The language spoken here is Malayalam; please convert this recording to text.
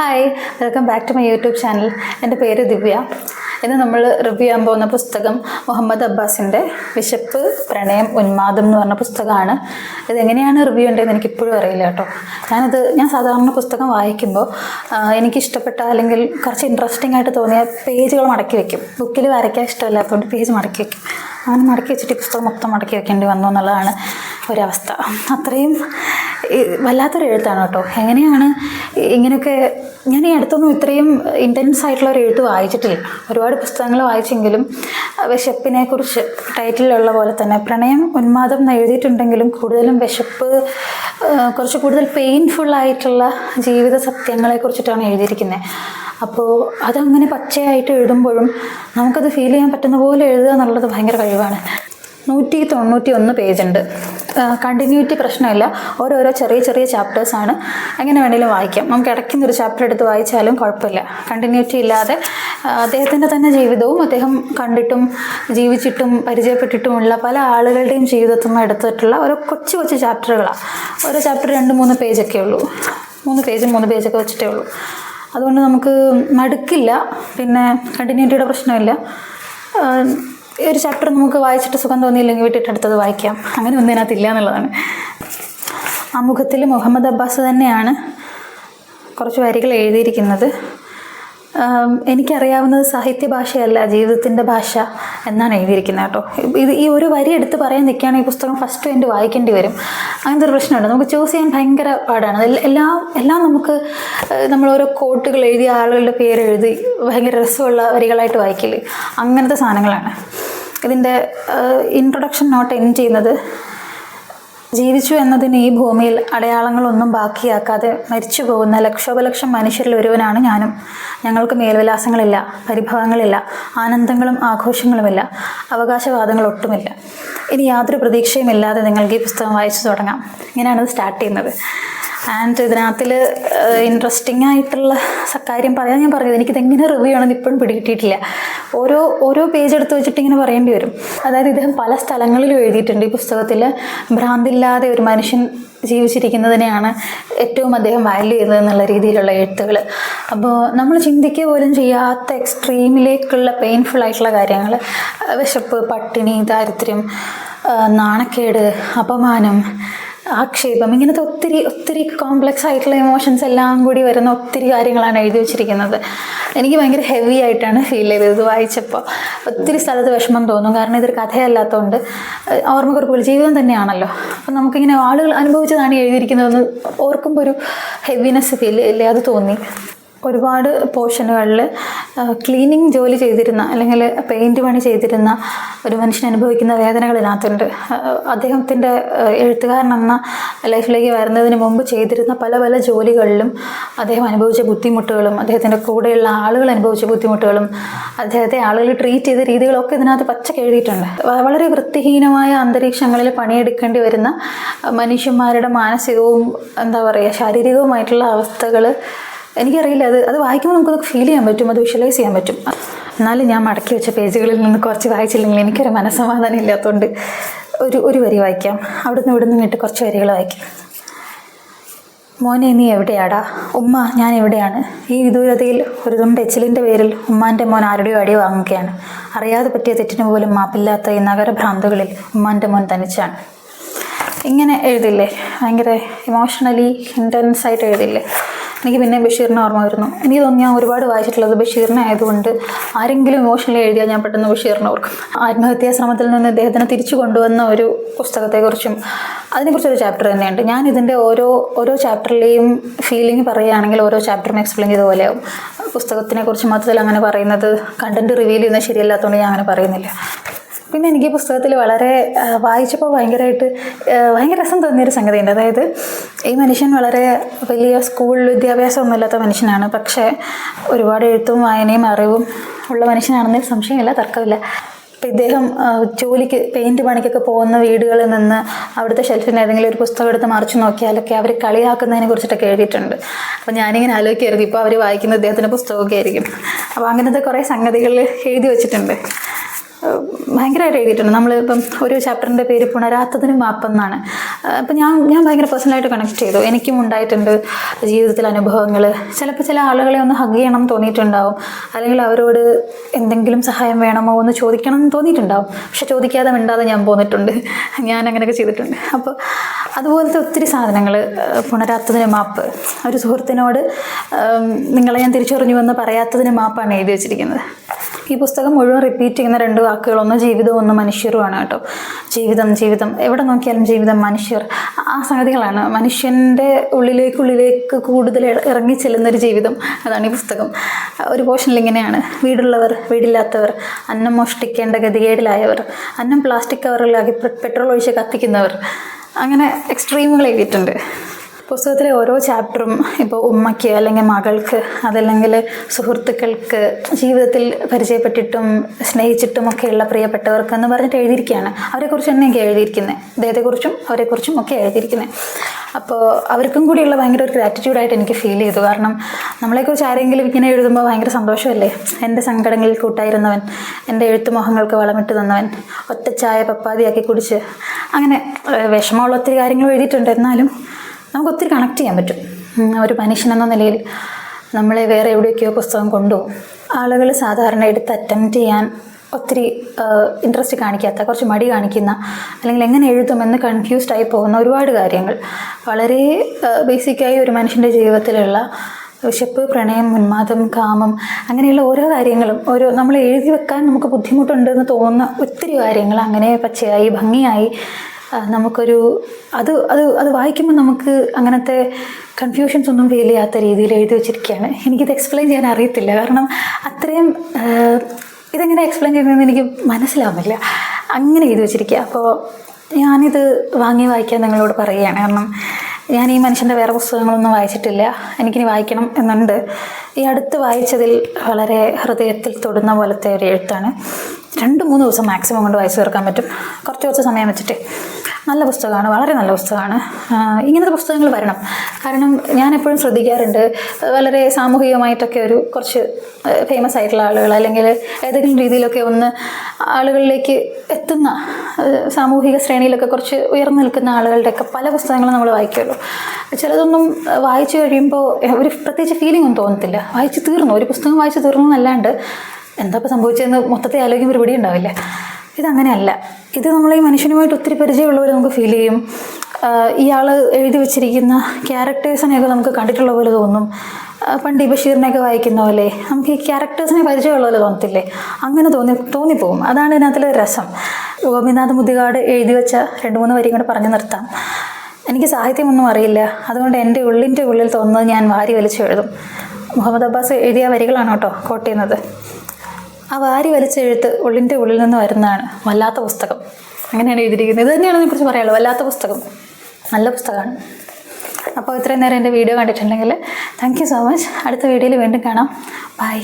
Hi welcome back to my YouTube channel എന്റെ പേര് ദിവ്യ. ഇന്ന് നമ്മൾ റിവ്യൂ ചെയ്യാൻ പോകുന്ന പുസ്തകം മുഹമ്മദ് അബ്ബാസിന്റെ വിശപ്പ് പ്രണയം ഉന്മാദം എന്ന് പറഞ്ഞ പുസ്തകമാണ്. ഇതെങ്ങനെയാണ് റിവ്യൂ ഉണ്ടെന്ന് എനിക്കിപ്പോഴും അറിയില്ല കേട്ടോ. ഞാനത് ഞാൻ സാധാരണ പുസ്തകം വായിക്കുമ്പോൾ എനിക്ക് ഇഷ്ടപ്പെട്ട അല്ലെങ്കിൽ കുറച്ച് ഇൻട്രസ്റ്റിംഗ് ആയിട്ട് തോന്നിയ പേജുകൾ മടക്കി വെക്കും. ബുക്കിൽ വരയ്ക്കാൻ ഇഷ്ടമില്ലാത്തതുകൊണ്ട് പേജ് മടക്കി വെക്കും. അങ്ങനെ മടക്കി വെച്ചിട്ട് പുസ്തകം മൊത്തം മടക്കി വെക്കേണ്ടി വന്നു എന്നുള്ളതാണ് ഒരവസ്ഥ. അത്രയും വല്ലാത്തൊരു എഴുത്താണ് കേട്ടോ. എങ്ങനെയാണ് ഇങ്ങനെയൊക്കെ ഞാൻ ഈ അടുത്തൊന്നും ഇത്രയും ഇന്റൻസ് ആയിട്ടുള്ള ഒരു എഴുത്ത് വായിച്ചിട്ടില്ല. ഒരുപാട് പുസ്തകങ്ങൾ വായിച്ചെങ്കിലും വിശപ്പിനെ കുറിച്ച് ടൈറ്റിലുള്ള പോലെ തന്നെ പ്രണയം ഉന്മാദം എന്ന് എഴുതിയിട്ടുണ്ടെങ്കിലും കൂടുതലും വിശപ്പ് കുറച്ച് കൂടുതൽ പെയിൻഫുൾ ആയിട്ടുള്ള ജീവിത സത്യങ്ങളെ കുറിച്ചിട്ടാണ് എഴുതിയിരിക്കുന്നത്. അപ്പോൾ അതങ്ങനെ പച്ചയായിട്ട് എഴുതുമ്പോഴും നമുക്കത് ഫീൽ ചെയ്യാൻ പറ്റുന്ന പോലെ എഴുതുക എന്നുള്ളത് ഭയങ്കര കഴിവാണ്. നൂറ്റി തൊണ്ണൂറ്റി ഒന്ന് പേജുണ്ട് കണ്ടിന്യൂറ്റി പ്രശ്നമില്ല. ഓരോരോ ചെറിയ ചെറിയ ചാപ്റ്റേഴ്സാണ് എങ്ങനെ വേണമെങ്കിലും വായിക്കാം. നമുക്ക് ഇടയ്ക്കുന്ന ഒരു ചാപ്റ്റർ എടുത്ത് വായിച്ചാലും കുഴപ്പമില്ല. കണ്ടിന്യൂറ്റി ഇല്ലാതെ അദ്ദേഹത്തിന്റെ തന്നെ ജീവിതവും അദ്ദേഹം കണ്ടിട്ടും ജീവിച്ചിട്ടും പരിചയപ്പെട്ടിട്ടുമുള്ള പല ആളുകളുടെയും ജീവിതത്തിൽ നിന്ന് എടുത്തിട്ടുള്ള ഓരോ കൊച്ചു കൊച്ചു ചാപ്റ്ററുകളാണ് ഓരോ ചാപ്റ്റർ രണ്ട് മൂന്ന് പേജൊക്കെ ഉള്ളൂ. മൂന്ന് പേജ് മൂന്ന് പേജൊക്കെ വെച്ചിട്ടേ ഉള്ളൂ. അതുകൊണ്ട് നമുക്ക് മടുക്കില്ല. പിന്നെ കണ്ടിന്യൂറ്റിയുടെ പ്രശ്നമില്ല. ഈ ഒരു ചാപ്റ്റർ നമുക്ക് വായിച്ചിട്ട് സുഖം തോന്നിയില്ലെങ്കിൽ വിട്ടിട്ട് അടുത്തത് വായിക്കാം. അങ്ങനെ ഒന്നും ഇതിനകത്തില്ല എന്നുള്ളതാണ്. ആമുഖത്തിൽ മുഹമ്മദ് അബ്ബാസ് തന്നെയാണ് കുറച്ച് വരികൾ എഴുതിയിരിക്കുന്നത്. എനിക്കറിയാവുന്നത് സാഹിത്യ ഭാഷയല്ല ജീവിതത്തിന്റെ ഭാഷ എന്നാണ് എഴുതിയിരിക്കുന്നത് കേട്ടോ. ഇത് ഈ ഒരു വരി എടുത്ത് പറയാൻ നിൽക്കുകയാണെങ്കിൽ ഈ പുസ്തകം ഫസ്റ്റ് എന്റെ വായിക്കേണ്ടി വരും. അങ്ങനത്തെ ഒരു പ്രശ്നമുണ്ട്. നമുക്ക് ചൂസ് ചെയ്യാൻ ഭയങ്കര പാടാണ്. എല്ല- എല്ലാം നമുക്ക് നമ്മൾ ഓരോ കോട്ടുകൾ എഴുതിയ ആളുകളുടെ പേര് എഴുതി ഭയങ്കര രസമുള്ള വരികളായിട്ട് വായിക്കില്ലേ അങ്ങനത്തെ സാധനങ്ങളാണ്. ഇതിന്റെ ഇൻട്രൊഡക്ഷൻ നോട്ട് എൻഡ് ചെയ്യുന്നത്. ജീവിച്ചു എന്നതിന് ഈ ഭൂമിയിൽ അടയാളങ്ങളൊന്നും ബാക്കിയാക്കാതെ മരിച്ചു പോകുന്ന ലക്ഷോപലക്ഷം മനുഷ്യരിൽ ഒരുവനാണ് ഞാനും. ഞങ്ങൾക്ക് മേൽവിലാസങ്ങളില്ല പരിഭവങ്ങളില്ല ആനന്ദങ്ങളും ആഘോഷങ്ങളുമില്ല അവകാശവാദങ്ങൾ ഒട്ടുമില്ല ഇനി യാതൊരു പ്രതീക്ഷയുമില്ലാതെ നിങ്ങൾക്ക് ഈ പുസ്തകം വായിച്ചു തുടങ്ങാം. ഇങ്ങനെയാണ് ഇത് സ്റ്റാർട്ട് ചെയ്യുന്നത്. ആൻഡ് ഇതിനകത്തിൽ ഇൻട്രസ്റ്റിംഗ് ആയിട്ടുള്ള കാര്യം പറയാൻ ഞാൻ പറഞ്ഞത് എനിക്കിത് എങ്ങനെ റിവ്യൂ ആണെന്ന് ഇപ്പോഴും പിടികിട്ടിയിട്ടില്ല. ഓരോ ഓരോ പേജ് എടുത്ത് വെച്ചിട്ട് ഇങ്ങനെ പറയേണ്ടി വരും. അതായത് ഇദ്ദേഹം പല സ്ഥലങ്ങളിലും എഴുതിയിട്ടുണ്ട്. ഈ പുസ്തകത്തിൽ ഭ്രാന്തില്ലാതെ ഒരു മനുഷ്യൻ ജീവിച്ചിരിക്കുന്നതിനെയാണ് ഏറ്റവും അദ്ദേഹം വാല്യൂ ചെയ്തത് എന്നുള്ള രീതിയിലുള്ള എഴുത്തുകൾ അപ്പോൾ നമ്മൾ ചിന്തിക്കുക പോലും ചെയ്യാത്ത എക്സ്ട്രീമിലേക്കുള്ള പെയിൻഫുൾ ആയിട്ടുള്ള കാര്യങ്ങൾ വിശപ്പ് പട്ടിണി ദാരിദ്ര്യം നാണക്കേട് അപമാനം ആക്ഷേപം ഇങ്ങനത്തെ ഒത്തിരി ഒത്തിരി കോംപ്ലക്സ് ആയിട്ടുള്ള ഇമോഷൻസ് എല്ലാം കൂടി വരുന്ന ഒത്തിരി കാര്യങ്ങളാണ് എഴുതി വെച്ചിരിക്കുന്നത്. എനിക്ക് ഭയങ്കര ഹെവി ആയിട്ടാണ് ഫീൽ ചെയ്തത് ഇത് വായിച്ചപ്പോൾ ഒത്തിരി സ്ഥലത്ത് വിഷമം തോന്നും. കാരണം ഇതൊരു കഥയല്ലാത്തതുകൊണ്ട് ഓർമ്മക്കുറിപ്പുകൾ ജീവിതം തന്നെയാണല്ലോ. അപ്പം നമുക്കിങ്ങനെ ആളുകൾ അനുഭവിച്ചതാണ് എഴുതിയിരിക്കുന്നതെന്ന് ഓർക്കുമ്പോൾ ഒരു ഹെവിനെസ് ഫീൽ ഇല്ലേ? അത് തോന്നി. ഒരുപാട് പോർഷനുകളിൽ ക്ലീനിങ് ജോലി ചെയ്തിരുന്ന അല്ലെങ്കിൽ പെയിന്റ് പണി ചെയ്തിരുന്ന ഒരു മനുഷ്യൻ അനുഭവിക്കുന്ന വേദനകൾ ഇതിനകത്തുണ്ട് അദ്ദേഹത്തിന്റെ എഴുത്തുകാരനെന്ന ലൈഫിലേക്ക് വരുന്നതിന് മുമ്പ് ചെയ്തിരുന്ന പല പല ജോലികളിലും അദ്ദേഹം അനുഭവിച്ച ബുദ്ധിമുട്ടുകളും അദ്ദേഹത്തിന്റെ കൂടെയുള്ള ആളുകൾ അനുഭവിച്ച ബുദ്ധിമുട്ടുകളും അദ്ദേഹത്തെ ആളുകൾ ട്രീറ്റ് ചെയ്ത രീതികളൊക്കെ ഇതിനകത്ത് പച്ച എഴുതിയിട്ടുണ്ട്. വളരെ വൃത്തിഹീനമായ അന്തരീക്ഷങ്ങളിൽ പണിയെടുക്കേണ്ടി വരുന്ന മനുഷ്യന്മാരുടെ മാനസികവും എന്താ പറയുക ശാരീരികവുമായിട്ടുള്ള അവസ്ഥകൾ എനിക്കറിയില്ല അത് അത് വായിക്കുമ്പോൾ നമുക്കത് ഫീൽ ചെയ്യാൻ പറ്റും അത് വിഷ്വലൈസ് ചെയ്യാൻ പറ്റും. എന്നാലും ഞാൻ മടക്കി വെച്ച പേജുകളിൽ നിന്ന് കുറച്ച് വായിച്ചില്ലെങ്കിൽ എനിക്കൊരു മനസ്സമാധാനം ഇല്ലാത്തതുകൊണ്ട് ഒരു ഒരു വരി വായിക്കാം. അവിടുന്ന് ഇവിടുന്ന് ഇങ്ങോട്ട് കുറച്ച് വരികൾ വായിക്കാം. മോനെ നീ എവിടെയാടാ? ഉമ്മ ഞാൻ എവിടെയാണ്? ഈ വിദൂരതയിൽ ഒരു തുണ്ട് എച്ചിലിന്റെ പേരിൽ ഉമ്മാന്റെ മോൻ ആരുടെയോ അടി വാങ്ങുകയാണ്. അറിയാതെ പറ്റിയ തെറ്റിന് പോലും മാപ്പില്ലാത്ത ഈ നഗരഭ്രാന്തുകളിൽ ഉമ്മാന്റെ മോൻ തനിച്ചാണ്. ഇങ്ങനെ എഴുതില്ലേ? ഭയങ്കര ഇമോഷണലി ഇന്റൻസായിട്ട് എഴുതില്ലേ? എനിക്ക് പിന്നെ ബഷീറിനെ ഓർമ്മ വരുന്നു. എനിക്ക് തോന്നുന്നു ഞാൻ ഒരുപാട് വായിച്ചിട്ടുള്ളത് ബഷീറിനെ ആയതുകൊണ്ട് ആരെങ്കിലും ഇമോഷണലി എഴുതിയാൽ ഞാൻ പെട്ടെന്ന് ബഷീറിനെ ഓർക്കും. ആത്മഹത്യാ ശ്രമത്തിൽ നിന്ന് ഇദ്ദേഹത്തിനെ തിരിച്ചു കൊണ്ടുവന്ന ഒരു പുസ്തകത്തെക്കുറിച്ചും അതിനെക്കുറിച്ചൊരു ചാപ്റ്റർ തന്നെയുണ്ട്. ഞാൻ ഇതിന്റെ ഓരോ ഓരോ ചാപ്റ്ററിലെയും ഫീലിംഗ് പറയുകയാണെങ്കിൽ ഓരോ ചാപ്റ്ററും എക്സ്പ്ലെയിൻ ചെയ്ത പോലെയാവും. പുസ്തകത്തിനെ കുറിച്ച് മൊത്തത്തിൽ അങ്ങനെ പറയുന്നത്. കണ്ടന്റ് റിവീൽ ചെയ്യുന്നത് ശരിയല്ലാത്തതുകൊണ്ട് ഞാൻ അങ്ങനെ പറയുന്നില്ല. പിന്നെ എനിക്ക് ഈ പുസ്തകത്തിൽ വളരെ വായിച്ചപ്പോൾ ഭയങ്കരമായിട്ട് ഭയങ്കര രസം തോന്നിയൊരു സംഗതിയുണ്ട്. അതായത് ഈ മനുഷ്യൻ വളരെ വലിയ സ്കൂൾ വിദ്യാഭ്യാസമൊന്നും ഇല്ലാത്ത മനുഷ്യനാണ്. പക്ഷേ ഒരുപാട് എഴുത്തും വായനയും അറിവും ഉള്ള മനുഷ്യനാണെന്ന് സംശയമില്ല തർക്കമില്ല. അപ്പം ഇദ്ദേഹം ജോലിക്ക് പെയിന്റ് പണിക്കൊക്കെ പോകുന്ന വീടുകളിൽ നിന്ന് അവിടുത്തെ ഷെൽഫിൽ ഏതെങ്കിലും ഒരു പുസ്തകം എടുത്ത് മറിച്ച് നോക്കിയാലൊക്കെ അവർ കളിയാക്കുന്നതിനെ കുറിച്ചിട്ടൊക്കെ എഴുതിയിട്ടുണ്ട്. അപ്പോൾ ഞാനിങ്ങനെ ആലോചിക്കരുത് ഇപ്പോൾ അവർ വായിക്കുന്ന ഇദ്ദേഹത്തിന്റെ പുസ്തകമൊക്കെ ആയിരിക്കും. അപ്പോൾ അങ്ങനത്തെ കുറേ സംഗതികൾ എഴുതി വെച്ചിട്ടുണ്ട്. ഭയങ്കരമായിട്ട് എഴുതിയിട്ടുണ്ട്. നമ്മളിപ്പം ഒരു ചാപ്റ്ററിന്റെ പേര് പുണരാത്തതിന് മാപ്പെന്നാണ്. അപ്പം ഞാൻ ഞാൻ ഭയങ്കര പേഴ്സണലായിട്ട് കണക്ട് ചെയ്തു. എനിക്കും ഉണ്ടായിട്ടുണ്ട് ജീവിതത്തിൽ അനുഭവങ്ങൾ ചിലപ്പോൾ ചില ആളുകളെ ഒന്ന് ഹഗ് ചെയ്യണം തോന്നിയിട്ടുണ്ടാവും. അല്ലെങ്കിൽ അവരോട് എന്തെങ്കിലും സഹായം വേണമോ ഒന്ന് ചോദിക്കണം എന്ന് തോന്നിയിട്ടുണ്ടാവും. പക്ഷെ ചോദിക്കാതെ മിണ്ടാതെ ഞാൻ പോന്നിട്ടുണ്ട്. ഞാൻ അങ്ങനെയൊക്കെ ചെയ്തിട്ടുണ്ട്. അപ്പോൾ അതുപോലത്തെ ഒത്തിരി സാധനങ്ങൾ പുണരാത്തതിന് മാപ്പ്. ഒരു സുഹൃത്തിനോട് നിങ്ങളെ ഞാൻ തിരിച്ചറിഞ്ഞു എന്ന് പറയാത്തതിന് മാപ്പാണ് എഴുതി വെച്ചിരിക്കുന്നത്. ഈ പുസ്തകം മുഴുവൻ റിപ്പീറ്റ് ചെയ്യുന്ന രണ്ട് വാക്കുകൾ ഒന്ന് ജീവിതവും ഒന്ന് മനുഷ്യരുമാണ് കേട്ടോ. ജീവിതം ജീവിതം. എവിടെ നോക്കിയാലും ജീവിതം മനുഷ്യർ. ആ സംഗതികളാണ്. മനുഷ്യന്റെ ഉള്ളിലേക്കുള്ളിലേക്ക് കൂടുതൽ ഇറങ്ങി ചെല്ലുന്നൊരു ജീവിതം അതാണ് ഈ പുസ്തകം. ഒരു പോർഷനിൽ ഇങ്ങനെയാണ്. വീടുള്ളവർ വീടില്ലാത്തവർ അന്നം മോഷ്ടിക്കേണ്ട ഗതികേടിലായവർ അന്നം പ്ലാസ്റ്റിക് കവറിലാക്കി പെട്രോൾ ഒഴിച്ച് കത്തിക്കുന്നവർ. അങ്ങനെ എക്സ്ട്രീമുകൾ എഴുതിയിട്ടുണ്ട്. പുസ്തകത്തിലെ ഓരോ ചാപ്റ്ററും ഇപ്പോൾ ഉമ്മയ്ക്ക് അല്ലെങ്കിൽ മകൾക്ക് അതല്ലെങ്കിൽ സുഹൃത്തുക്കൾക്ക് ജീവിതത്തിൽ പരിചയപ്പെട്ടിട്ടും സ്നേഹിച്ചിട്ടും ഒക്കെയുള്ള പ്രിയപ്പെട്ടവർക്ക് എന്ന് പറഞ്ഞിട്ട് എഴുതിയിരിക്കുകയാണ്. അവരെക്കുറിച്ച് തന്നെ എനിക്ക് എഴുതിയിരിക്കുന്നത് അദ്ദേഹത്തെക്കുറിച്ചും അവരെക്കുറിച്ചും ഒക്കെ എഴുതിയിരിക്കുന്നത് അപ്പോൾ അവർക്കും കൂടിയുള്ള ഭയങ്കര ഒരു ഗ്രാറ്റിറ്റ്യൂഡായിട്ട് എനിക്ക് ഫീൽ ചെയ്തു. കാരണം നമ്മളെക്കുറിച്ച് ആരെങ്കിലും ഇങ്ങനെ എഴുതുമ്പോൾ ഭയങ്കര സന്തോഷമല്ലേ? എന്റെ സങ്കടങ്ങളിൽ കൂട്ടായിരുന്നവൻ എന്റെ എഴുത്തുമോഹങ്ങൾക്ക് വളമിട്ട് തന്നവൻ ഒറ്റച്ചായ പപ്പാതിയാക്കി കുടിച്ച് അങ്ങനെ വിഷമമുള്ള ഒത്തിരി കാര്യങ്ങൾ എഴുതിയിട്ടുണ്ട്. എന്നാലും നമുക്ക് ഒത്തിരി കണക്ട് ചെയ്യാൻ പറ്റും. ഒരു മനുഷ്യൻ എന്ന നിലയിൽ നമ്മളെ വേറെ എവിടെയൊക്കെയോ പുസ്തകം കൊണ്ടുപോകും ആളുകൾ സാധാരണ എടുത്ത് അറ്റംപ്റ്റ് ചെയ്യാൻ ഒത്തിരി ഇൻട്രസ്റ്റ് കാണിക്കാത്ത കുറച്ച് മടി കാണിക്കുന്ന അല്ലെങ്കിൽ എങ്ങനെ എഴുതുമെന്ന് കൺഫ്യൂസ്ഡ് ആയി പോകുന്ന ഒരുപാട് കാര്യങ്ങൾ. വളരെ ബേസിക്കായി ഒരു മനുഷ്യന്റെ ജീവിതത്തിലുള്ള വിശപ്പ് പ്രണയം ഉന്മാദം കാമം അങ്ങനെയുള്ള ഓരോ കാര്യങ്ങളും ഓരോ നമ്മൾ എഴുതി വെക്കാൻ നമുക്ക് ബുദ്ധിമുട്ടുണ്ടെന്ന് തോന്നുന്ന ഒത്തിരി കാര്യങ്ങൾ അങ്ങനെ പച്ചയായി ഭംഗിയായി നമുക്കൊരു അത് അത് അത് വായിക്കുമ്പോൾ നമുക്ക് അങ്ങനത്തെ കൺഫ്യൂഷൻസ് ഒന്നും ഫീൽ ചെയ്യാത്ത രീതിയിൽ എഴുതി വെച്ചിരിക്കുകയാണ് എനിക്കിത് എക്സ്പ്ലെയിൻ ചെയ്യാൻ അറിയത്തില്ല. കാരണം അത്രയും ഇതെങ്ങനെ എക്സ്പ്ലെയിൻ ചെയ്യുന്നതെന്ന് എനിക്ക് മനസ്സിലാവുന്നില്ല. അങ്ങനെ എഴുതി വെച്ചിരിക്കുക അപ്പോൾ ഞാനിത് വാങ്ങി വായിക്കാൻ നിങ്ങളോട് പറയുകയാണ്. കാരണം ഞാൻ ഈ മനുഷ്യന്റെ വേറെ പുസ്തകങ്ങളൊന്നും വായിച്ചിട്ടില്ല. എനിക്കിനി വായിക്കണം എന്നുണ്ട്. ഈ അടുത്ത് വായിച്ചതിൽ വളരെ ഹൃദയത്തിൽ തൊടുന്ന പോലത്തെ ഒരു എഴുത്താണ്. രണ്ട് മൂന്ന് ദിവസം മാക്സിമം കൊണ്ട് വായിച്ചു തീർക്കാൻ പറ്റും. കുറച്ച് കുറച്ച് സമയം വെച്ചിട്ട്. നല്ല പുസ്തകമാണ് വളരെ നല്ല പുസ്തകമാണ്. ഇങ്ങനത്തെ പുസ്തകങ്ങൾ വരണം. കാരണം ഞാൻ എപ്പോഴും ശ്രദ്ധിക്കാറുണ്ട് വളരെ സാമൂഹികമായിട്ടൊക്കെ ഒരു കുറച്ച് ഫേമസ് ആയിട്ടുള്ള ആളുകൾ അല്ലെങ്കിൽ ഏതെങ്കിലും രീതിയിലൊക്കെ ഒന്ന് ആളുകളിലേക്ക് എത്തുന്ന സാമൂഹിക ശ്രേണിയിലൊക്കെ കുറച്ച് ഉയർന്നു നിൽക്കുന്ന ആളുകളുടെയൊക്കെ പല പുസ്തകങ്ങളും നമ്മൾ വായിക്കുമല്ലോ ചിലതൊന്നും വായിച്ചു കഴിയുമ്പോൾ ഒരു പ്രത്യേകിച്ച് ഫീലിംഗ് ഒന്നും തോന്നത്തില്ല. വായിച്ച് തീർന്നു ഒരു പുസ്തകം വായിച്ച് തീർന്നു എന്നല്ലാണ്ട് എന്താ ഇപ്പോൾ സംഭവിച്ചതെന്ന് മൊത്തത്തിൽ ആലോചിക്കുമ്പോൾ ഒരു പിടി ഉണ്ടാവില്ല ഇതങ്ങനെയല്ല. ഇത് നമ്മൾ ഈ മനുഷ്യനുമായിട്ട് ഒത്തിരി പരിചയമുള്ളവർ നമുക്ക് ഫീൽ ചെയ്യും. ഇയാൾ എഴുതി വെച്ചിരിക്കുന്ന ക്യാരക്ടേഴ്സിനെയൊക്കെ നമുക്ക് കണ്ടിട്ടുള്ള പോലെ തോന്നും. പണ്ട് ഈ ബഷീറിനെയൊക്കെ വായിക്കുന്ന പോലെ നമുക്ക് ഈ ക്യാരക്ടേഴ്സിനെ പരിചയമുള്ള പോലെ തോന്നത്തില്ലേ? അങ്ങനെ തോന്നി തോന്നിപ്പോകും അതാണ് ഇതിനകത്തിലെ രസം. ഗോപിനാഥ് മുതികാട് എഴുതി വെച്ച രണ്ട് മൂന്ന് വരിയും കൂടെ പറഞ്ഞു നിർത്താം. എനിക്ക് സാഹിത്യമൊന്നും അറിയില്ല. അതുകൊണ്ട് എന്റെ ഉള്ളിന്റെ ഉള്ളിൽ തോന്നുന്നത് ഞാൻ വാരി വലിച്ചു എഴുതും. മുഹമ്മദ് അബ്ബാസ് എഴുതിയ വരികളാണ് കേട്ടോ കോട്ട് ചെയ്യുന്നത്. ആ വാരി വലിച്ച എഴുത്ത് ഉള്ളിന്റെ ഉള്ളിൽ നിന്ന് വരുന്നതാണ് വല്ലാത്ത പുസ്തകം. അങ്ങനെയാണ് എഴുതിയിരിക്കുന്നത്. ഇത് തന്നെയാണ് അതിനെക്കുറിച്ച് പറയാനുള്ളത്. വല്ലാത്ത പുസ്തകം. നല്ല പുസ്തകമാണ്. അപ്പോൾ ഇത്രയും നേരം എന്റെ വീഡിയോ കണ്ടിട്ടുണ്ടെങ്കിൽ താങ്ക് യു സോ മച്ച് അടുത്ത വീഡിയോയിൽ വീണ്ടും കാണാം. ബൈ